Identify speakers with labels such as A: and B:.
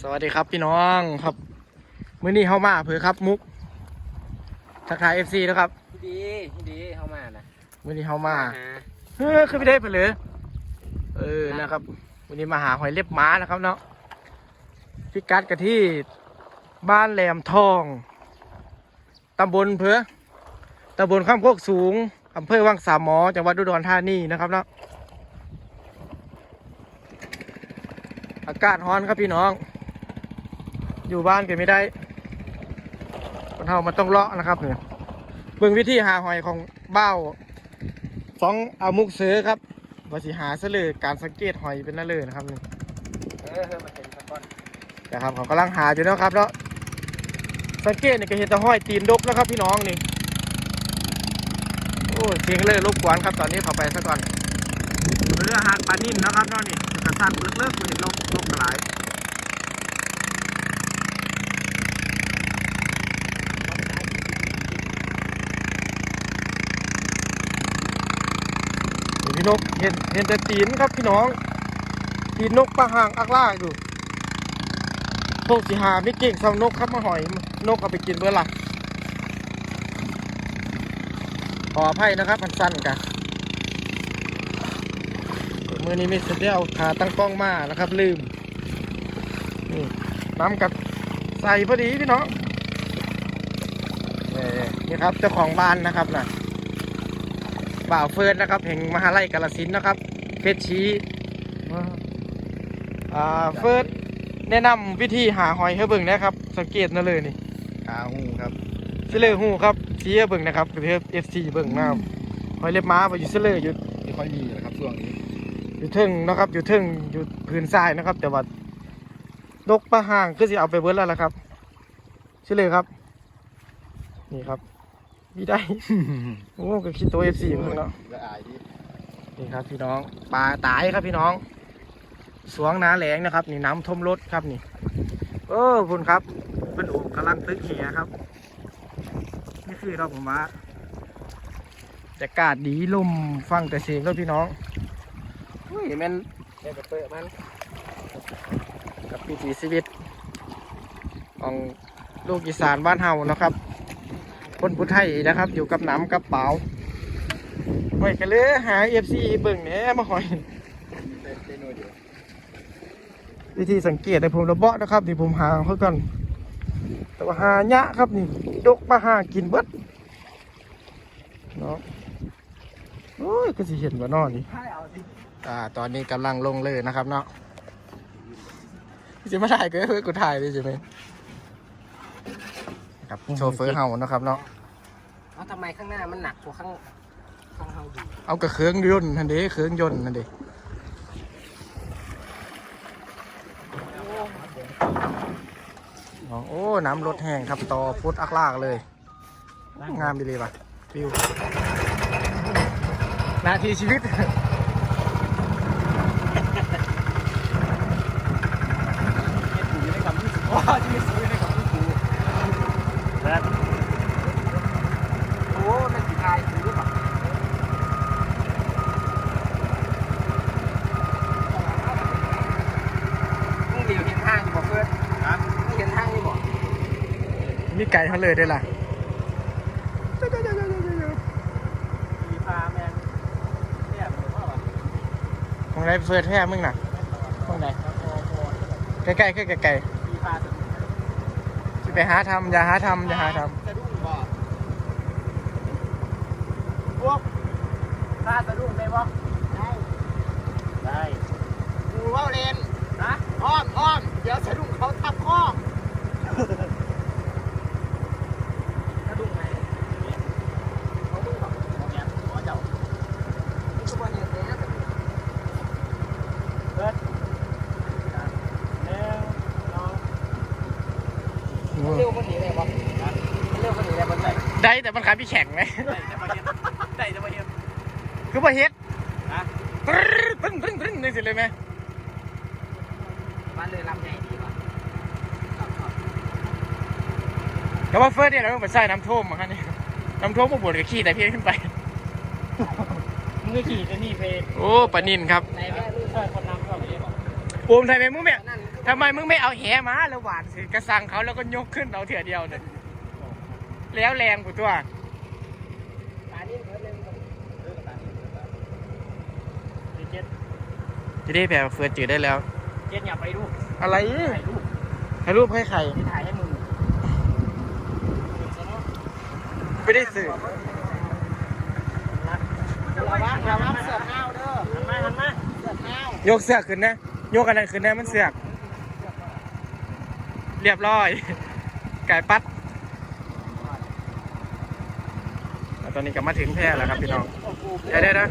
A: สวัสดีครับพี่น้องครับ มื้อนี้เข้ามาเผื่อครับมุก ทักทายเอฟซีนะครับ
B: ดีดีเข้ามานะ
A: มื้อนี้เข้ามา
B: หา
A: เฮ้ยคือไม่ได้ไปเลยเออนะครับวันนี้มาหาหอยเล็บม้านะครับเนาะพิกัดกันที่บ้านแหลมทองตำบลเพื่อตำบลข้ามโคกสูงอำเภอวังสามหมอจังหวัดอุดรธานีนะครับเนาะอากาศร้อนครับพี่น้อง อยู่บ้านกันไม่ได้คนเฮามันต้องเลาะนะครับเนี่ยเบิ่งวิธีหาหอยของเบ้าสองเอามุกเสือครับว่าสิหาเสลือการสังเกตหอยเป็นนั่นเลยนะครับนี่
B: เออเออมาเป็นสะก้อน
A: นะครับเขากำลังหาอยู่นะครับเนาะสังเกตเนี่ยก็เห็นต่ห้อยตีนดกนะครับ พี่น้องนี่โอ้เสียงเลยรบกวนครับตอนนี้เขาไปซะก่อนเรือหาดปลานิ่นนะครับเนาะนี่กระสันเลิกๆเห็นลกลกกระไนกเห็นเห็นแต่ตีนครับพี่น้อง ตีนนกปลาหางอักล่าอยู่พวกสิหาไม่เก่งสำนกครับมาหอยนกเอาไปกินเบื่อหลักขออภัยนะครับ มันสั้นกันมือนี้มีสเดียวขาตั้งกล้องมานะครับ ลืมนี่น้ำกับใส่พอดีพี่น้องนี่ครับเจ้าของบ้านนะครับน่ะ บ่าวเฟิร์นนะครับแห่งมหาลัยกาลสินธุ์นะครับเพชรชีอ่าเฟิร์นแนะนำวิธีหาหอยให้เบิ่งนะครับ สังเกตนั่นเลยนี่
B: ขาหูครับ
A: เสลอหูครับชี้ให้เบิ่งนะครับคือเอฟซีเบิ่งนะครับหอยเล็บม้าไปอยู่เสลออยู่
B: ไม่ค่อยมีนะครับช่วงนี้
A: อยู่เทึงนะครับอยู่เทึงอยู่พื้นทรายนะครับ แต่ว่าดกปลาห่างก็สิเอาไปเบิดแล้วล่ะครับเสลอครับ นี่ครับ มีได้ โอ้ก็คิดตัวเอฟซีเพิ่งเนาะ
B: ละอายดิ
A: นี่ครับพี่น้องปลาตายครับพี่น้อง สวงนาแหลงนะครับ นี่น้ำท่วมรถครับนี่เออคุณครับเป็นโอบกำลังตึกเหียครับ นี่คือเราผมว่าจะกาศดีลมฟังแต่เสียงก็พี่น้องเฮ้ยแมัน
B: เดี๋ยวจะเปิดมัน
A: กับวิถีชีวิต ของลูกอีสานบ้านเฮานะครับ คนผู้ไทยนะครับ อยู่กับน้ำกับเปล่าหอยกันเลยหาเอฟซีเบิ่งแหน่มาหอย
B: ได้ได้หน่อยดียว
A: วิธีสังเกตในผมระเบาะนะครับที่ผมหาเขาก่อนแต่ว่าหาหยะครับนี่ดกมาหากินเบิดเนาะโอ้ยก็สิเห็นว่านอนนี่
B: ให้เอาสิ
A: อ่าตอนนี้กำลังลงเลยนะครับเนาะจะมาถ่ายก็เพื่อกูถ่ายเลยใช่ไหม ครับโชเฟอร์เฮานะครับเนาะ
B: เอาทำไมข้างหน้ามันหนักกว่าข้างข้างเฮาอยู่
A: เอากระเครื่องยนต์ทันเด้เครื่องยนต์ทันเด้โอ้น้ำลดแห้งครับต่อพุทธอักลากเลย งามดีเลยป่ะฟิวนาทีชีวิต
B: อยู่ในกับที่สุดว้าชีวิตสูงในกับที่สูงแล้วโอ้นั่นสีทายถือหรือเปล่ามึงเดี๋ยวเห็นห้างอยู่บ่เพื่อนฮะมึงเห็นห้างอยู่บ่
A: มีไก่เขาเลยด้วยล่ะ
B: มีพาแมนเนี่ยเหมือนว่าแบบ
A: มองไรเฟิร์สแท้มึงน่ะมองไหน
B: โอ้โห
A: ใกล้ๆแค่ไกล
B: มีพาสะดุ้ง
A: ๆสิไปหาทำอย่าหาทำอย่าหาท
B: สะดุ้งบ่พวกพาสะดุ้งได้บ่ได้ได้กูว่าเลนนะอ้อมอ้อมเดี๋ยวสะดุ้งเขาทับข้อสะดุ้งไหนเขาดูแบบเขาแอบเขาเจ้านี่คือวันนี้เสียนะ เปิดหนึ่งสองเร็วกว่านี้ได้ปะเร็วกว่านี้ได้ได้
A: ได้แต่มันขายพี่แข็งไหม
B: ได้จะมาเห็นได้จะมาเห็น
A: คือว่าเฮ็ด
B: ฮะ
A: ปรึ๊ดปึ้งปึ้งปึ้งนี่สิเลยไหม
B: บ้านเลยลำใหญ่ดีป่ะ
A: แต่ว่าเฟิร์สเนี่ยเราต้องไปใส่น้ำท่วมมาครับนี่น้ำท่วมพวกบดกับขี้แต่พี่ขึ้นไป
B: มึงก็ขี่จะนี่เพล
A: โอ้ปานินครับ
B: ในแม่ลูกชายคนนำก็ไม่ได้บอก
A: ปูมไทยไมมุ้งแม่
B: นั่นคือ
A: ทำไมมึงไม่เอาแหมาแล้วหวานสิกระสังเขาแล้วก็ยกขึ้นเอาเถื่อเดียวเนี่ยแล้วแรงกูตัว
B: ตานี่เหมือนเล่นเออตานี่เหมือนกันเจ็ด
A: จะได้แผ่เฟือจืดได้แล้ว
B: เจ็ดอย่าไปดูป
A: อะไร
B: ถ่ายรูป
A: ให้รูปให้ใคร
B: ที่ถ่ายให้มึง
A: ไม่ได้สื่อ
B: ระวังระวังเสือกห้าวเด้อหันมาหันมาเสือกห้าวย
A: กเสือขึ้นนะ โยกอันนั้นขึ้นนะมันเสือก เรียบร้อย ไก่ปัดแล้วตอนนี้ก็มาถึงแพร่แล้วครับพี่น้อง
B: โอ้โห
A: เดี๋ยวเดี๋ยวนะ